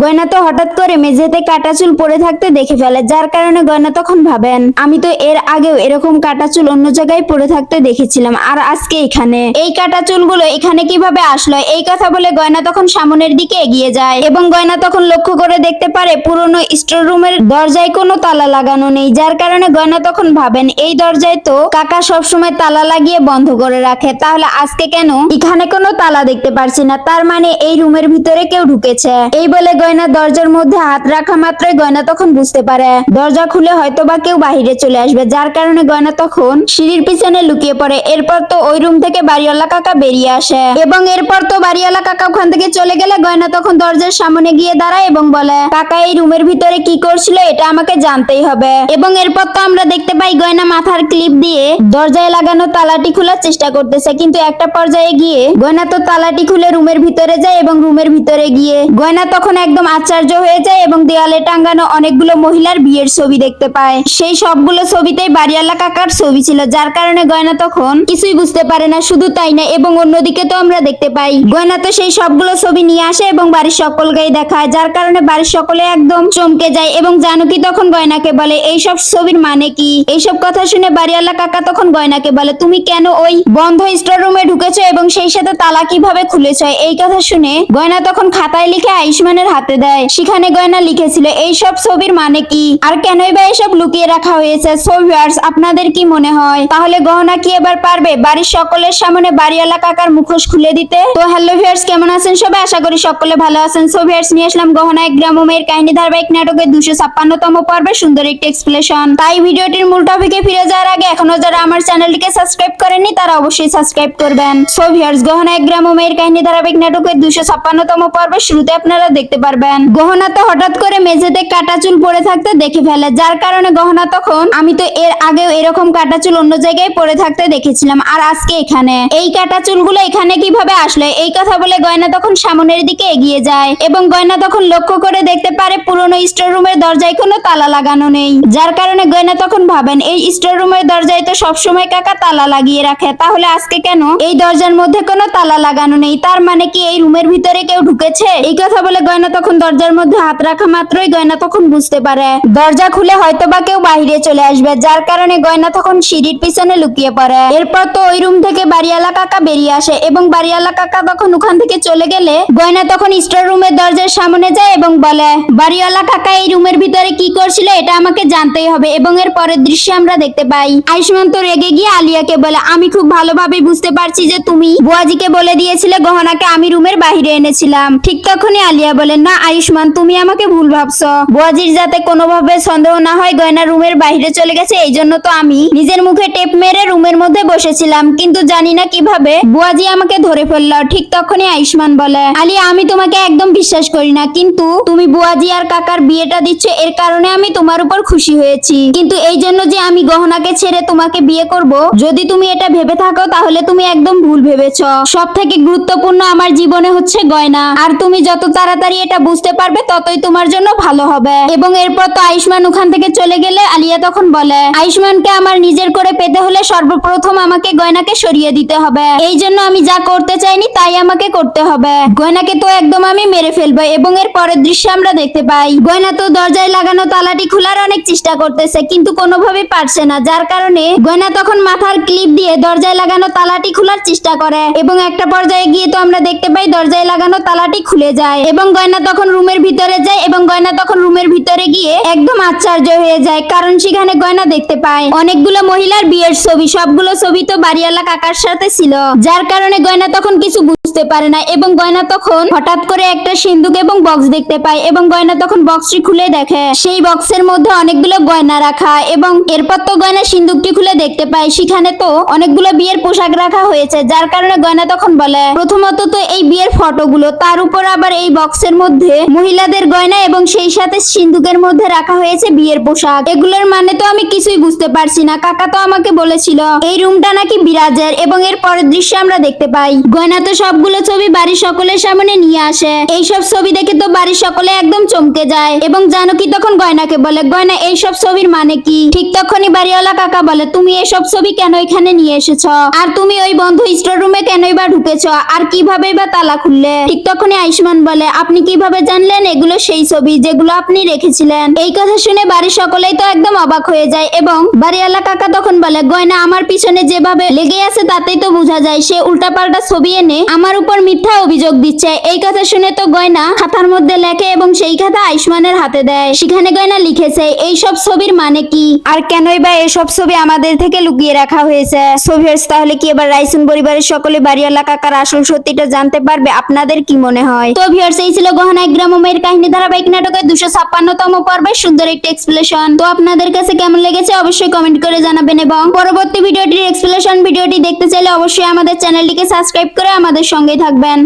গয়না তো হঠাৎ করে মেঝেতে কাটা চুল পড়ে থাকতে দেখে ফেলে, যার কারণে গয়না তখন ভাবেন, আমি তো এর আগেও এরকম কাটা চুল অন্য জায়গায় পড়ে থাকতে দেখেছিলাম, আর আজকে এখানে? এই কাটা চুলগুলো এখানে কীভাবে আসলো? এই কথা বলে গয়না তখন সামনের দিকে এগিয়ে যায় এবং গয়না তখন লক্ষ্য করে দেখতে পারে পুরনো স্টোর রুমের দরজায় কোনো তালা লাগানো নেই, যার কারণে গয়না তখন ভাবেন, এই দরজায় তো কাকা সবসময় তালা লাগিয়ে বন্ধ করে রাখে, তাহলে আজকে কেন এখানে কোনো তালা দেখতে পারছি না, তার মানে এই রুমের ভিতরে কেউ ঢুকেছে? এই বলে গয়না দরজার মধ্যে হাত রাখা মাত্রই গয়না তখন বুঝতে পারে। দরজা খুলে হয়তো বা কেউ বাহিরে চলে আসবে, যার কারণে গয়না তখন সিঁড়ির পিছনে লুকিয়ে পড়ে। এরপর তো ওই রুম থেকে বাড়িওয়ালা কাকা বেরিয়ে আসে। এবং এরপর তো বাড়িওয়ালা কাকা ওখান থেকে চলে গেলে গয়না তখন দরজার সামনে গিয়ে দাঁড়ায় এবং বলে, কাকা, এই রুমের ভিতরে কি করছিল এটা আমাকে জানতেই হবে। এবং এরপর তো আমরা দেখতে পাই গয়না মাথার ক্লিপ দিয়ে দরজায় লাগানো তালাটি খোলার চেষ্টা করতেছে। কিন্তু একটা পর্যায়ে গিয়ে গয়না তো তালাটি খুলে রুমের ভিতরে যায় এবং রুমের ভিতরে গিয়ে গয়না তখন একদম আশ্চর্য হয়ে যায় এবং দেওয়ালে টাঙ্গানো অনেকগুলো মহিলার বিয়ের ছবি দেখতে পায়। সেই সবগুলো ছবিতেই বাড়িওয়ালা কাকার ছবি ছিল, যার কারণে গয়না তখন কিছুই বুঝতে পারে না, শুধু তাই না, এবং অন্যদিকে তো আমরা দেখতে পাই। গয়না তো সেই সবগুলো ছবি নিয়ে আসে এবং বাড়ির সকলকেই দেখায়, যার কারণে বাড়ির সকলে একদম চমকে যায় এবং জানুকি তখন গয়নাকে বলে, এইসব ছবির মানে কি? এইসব কথা শুনে বাড়িওয়ালা কাকা তখন গয়নাকে বলে, তুমি কেন ওই বন্ধ স্টোর রুমে ঢুকেছো এবং সেই সাথে তালা কীভাবে খুলেছ? এই কথা শুনে গয়না তখন খাতায় লিখে আয়ুষ্মানের হাতে দেয়। সেখানে গয়না লিখেছিল এই সব ছবির মানে কি? আর কেনই বা এসব লুকিয়ে রাখা হয়েছে? সো ভিউয়ার্স আপনাদের কি মনে হয়? তাহলে গহনা কি এবার পারবে? বাড়ির সকলের সামনে বাড়িওয়ালা কাকার মুখোশ খুলে দিতে? তো হ্যালো ভিউয়ার্স কেমন আছেন সবাই? আশা করি সকলে ভালো আছেন। সো ভিউয়ার্স নিয়ে আসলাম গহনা এক গ্রাম মেয়ের কাহিনী ধারাবাহিক নাটকের দুশো ছাপ্পান্নতম পর্বে সুন্দর একটি এক্সপ্লেশন তাই ভিডিওটির মূল টপিকে ফিরে যাওয়ার আগে এখনও যারা আমার চ্যানেলটিকে সাবস্ক্রাইব করেননি, তারা অবশ্যই সাবস্ক্রাইব করবেন। সো ভিউয়ার্স গহনা এক গ্রাম মেয়ের কাহিনী ধারাবাহিক নাটকের দুশো ছাপ্পান্নতম পর্বের শুরুতে আপনারা দেখতে পারবেন। গহনা তো হঠাৎ করে মেঝেতে কাটা চুল পড়ে থাকতে দেখে ফেলে। যার কারণে গহনা তখন, আমি তো এর আগেও এরকম কাটা চুল অন্য জায়গায় পড়ে থাকতে দেখেছিলাম, আর আজকে এখানে। এই কাটা চুলগুলো এখানে কীভাবে আসলো? এই কথা বলে গয়না তখন সামনের দিকে এগিয়ে যায়, এবং গয়না তখন লক্ষ্য করে দেখতে পারে পুরনো স্টোর রুমের দরজায় কোনো তালা লাগানো নেই। যার কারণে গয়না তখন ভাবেন, এই স্টোর রুমের দরজায় তো সবসময় কাকা তালা লাগিয়ে রাখে, তাহলে আজকে কেন? এই দরজার মধ্যে কোনো তালা লাগানো নেই, তার মানে কি এই রুমের ভিতরে কেউ ঢুকেছে? এই কথা বলে গয়না তখন দরজার মধ্যে হাত রাখা মাত্রই গয়না তখন বুঝতে পারে। দরজা খুলে হয়তো বা কেউ বাইরে চলে আসবে, যার কারণে গয়না তখন সিঁড়ির পিছনে লুকিয়ে পড়ে। এরপর তো ওই রুম থেকে বাড়িওয়ালা কাকা বেরিয়ে আসে এবং বাড়িওয়ালা কাকা তখন ওখান থেকে চলে গেলে গয়না তখন স্টোর রুমের দরজার সামনে যায় এবং বলে, বাড়িওয়ালা কাকা, এই রুমের ভিতরে কি করছিল এটা আমাকে জানতেই হবে এবং এর পরের দৃশ্যে আমরা দেখতে পাই। আয়ুষ্মান তো রেগে গিয়ে আলিয়াকে বলে, আমি খুব ভালোভাবে বুঝতে পারছি যে তুমি বুয়াজিকে বলে দিয়েছিলে গহনাকে আমি রুমের বাইরে এনেছিলাম। ঠিক তখনই আলিয়া বলে, না আয়ুষ্মান, তুমি আমাকে ভুল ভাবছ। বুয়াজির যাতে কোনোভাবে সন্দেহ না হয়, গয়না রুমের বাইরে চলে গেছে, এই জন্য তো আমি নিজের মুখে টেপ মেরে রুমের মধ্যে বসেছিলাম, কিন্তু জানি না কীভাবে বুয়াজি আমাকে ধরে ফেলল, ঠিক তখনই আয়ুষ্মান বলে আলিয়া আমি তোমাকে একদম বিশ্বাস করি না, কিন্তু তুমি বুয়াজি আর কাকার বিয়েটা দিচ্ছ, এর কারণে আমি তোমার উপর খুশি হয়েছি। কিন্তু এই জন্য যে আমি গহনাকে ছেড়ে তোমাকে বিয়ে করব, যদি তুমি এটা ভেবে থাকো, তাহলে তুমি একদম ভুল ভেবেছ। সব থেকে গুরুত্বপূর্ণ আমার জীবনে হচ্ছে গয়না, আর তুমি যত তাড়াতাড়ি এটা বুঝতে পারবে ততই তোমার জন্য ভালো হবে। এবং এরপর তো আয়ুষ্মান ওখান থেকে চলে গেলে আলিয়া তখন বলে, আয়ুষ্মানকে আমার নিজের করে পেতে হলে সর্বপ্রথম আমাকে গয়নাকে সরিয়ে দিতে হবে। এই জন্য আমি যা করতে চাইনি তাই আমাকে করতে হবে। গয়নাকে তো একদম আমি মেরে ফেলব এবং এর পরের দৃশ্য আমরা দেখতে পাই। গয়না তো দরজায় লাগানো তালাটি খোলার অনেক চেষ্টা করতেছে কিন্তু কোনোভাবে পারছে না। যার কারণে গয়না তখন মাথার ক্লিপ দিয়ে দরজায় লাগানো তালাটি খোলার চেষ্টা করে এবং একটা পর্যায়ে গিয়ে তো আমরা দেখতে পাই দরজায় লাগানো তালাটি খুলে যায় এবং গয়না তখন রুমের ভিতরে যায় এবং গয়না তখন রুমের ভিতরে গিয়ে একদম আশ্চর্য হয়ে যায়, কারণ সেখানে গয়না দেখতে পায়। অনেকগুলো মহিলার বিয়ের ছবি, সবগুলো ছবি তো বাড়িওয়ালা কাকার সাথে ছিল, যার কারণে গয়না তখন কিছু বুঝতে পারে না এবং গয়না তখন হঠাৎ করে একটা সিন্ধুক এবং বক্স দেখতে পায় এবং গয়না তখন বক্সটি খুলে দেখে। সেই বক্সের মধ্যে অনেকগুলো গয়না রাখা এবং এরপর তো গয়না সিন্ধুকটি খুলে দেখতে পায়। সেখানে তো অনেকগুলো বিয়ের পোশাক রাখা হয়েছে, যার কারণে গয়না তখন বলে। প্রথমত তো এই বিয়ের ফটোগুলো তার উপর আবার এই বক্সের মধ্যে মহিলাদের গয়না এবং সেই সাথে সিন্ধুকের মধ্যে রাখা হয়েছে বিয়ের পোশাক। এগুলোর মানে তো আমি কিছুই বুঝতে পারছি না। কাকা তো আমাকে বলেছিল, এই রুমটা নাকি বিরাজের এবং এর পরের দৃশ্যে আমরা দেখতে পাই। গয়না তো সবগুলো সবগুলো ছবি বাড়ির সকলের সামনে নিয়ে আসে। এইসব ছবি দেখে তো বাড়ির সকলে একদম চমকে যায়। এবং জানো কি তখন গয়নাকে বলে, গয়না, এইসব ছবির মানে কি? ঠিক তখনই বাড়িওয়ালা কাকা বলে, তুমি এসব ছবি কেন এখানে নিয়ে এসেছ? আর তুমি ওই বন্ধ স্টোর রুমে কেনই বা ঢুকেছ? আর কীভাবে বা তালা খুললে? ঠিক তখনই আয়ুষ্মান বলে, আপনি কীভাবে জানলেন এগুলো সেই ছবি যেগুলো আপনি রেখেছিলেন? এই কথা শুনে বাড়ির সকলেই তো একদম অবাক হয়ে যায় এবং বাড়িওয়ালা কাকা তখন বলে, গয়না আমার পিছনে যেভাবে লেগে আছে তাতেই তো বোঝা যায়। সে উল্টাপাল্টা ছবি এনে আমার উপর মিথ্যা অভিযোগ দিচ্ছে। এই কথা শুনে তো গয়না খাতার মধ্যে লেখে এবং সেই খাতা আয়ুষ্মানের হাতে দেয়। সেখানে গয়না লিখেছে এই সব ছবির মানে কি? আর কেনই বা এসব ছবি আমাদের থেকে লুকিয়ে রাখা হয়েছে? সোভিয়ার্স তাহলে কি এবার রাইসুন পরিবারের সকলে বাড়িওয়ালা কাকার আসল সত্যিটা জানতে পারবে? আপনাদের কি মনে হয়? তো ভিউয়ার্স এই ছিল গহনা গ্রামের কাহিনী ধারাবাহিক নাটকের দুশো ছাপ্পান্নতম পর্বের সুন্দর একটি এক্সপ্লেশন তো আপনাদের কাছে কেমন লেগেছে অবশ্যই কমেন্ট করে জানাবেন এবং পরবর্তী ভিডিওটির এক্সপ্লেশন ভিডিওটি দেখতে চাইলে অবশ্যই আমাদের চ্যানেলটিকে সাবস্ক্রাইব করে আমাদের সঙ্গেই থাকবেন।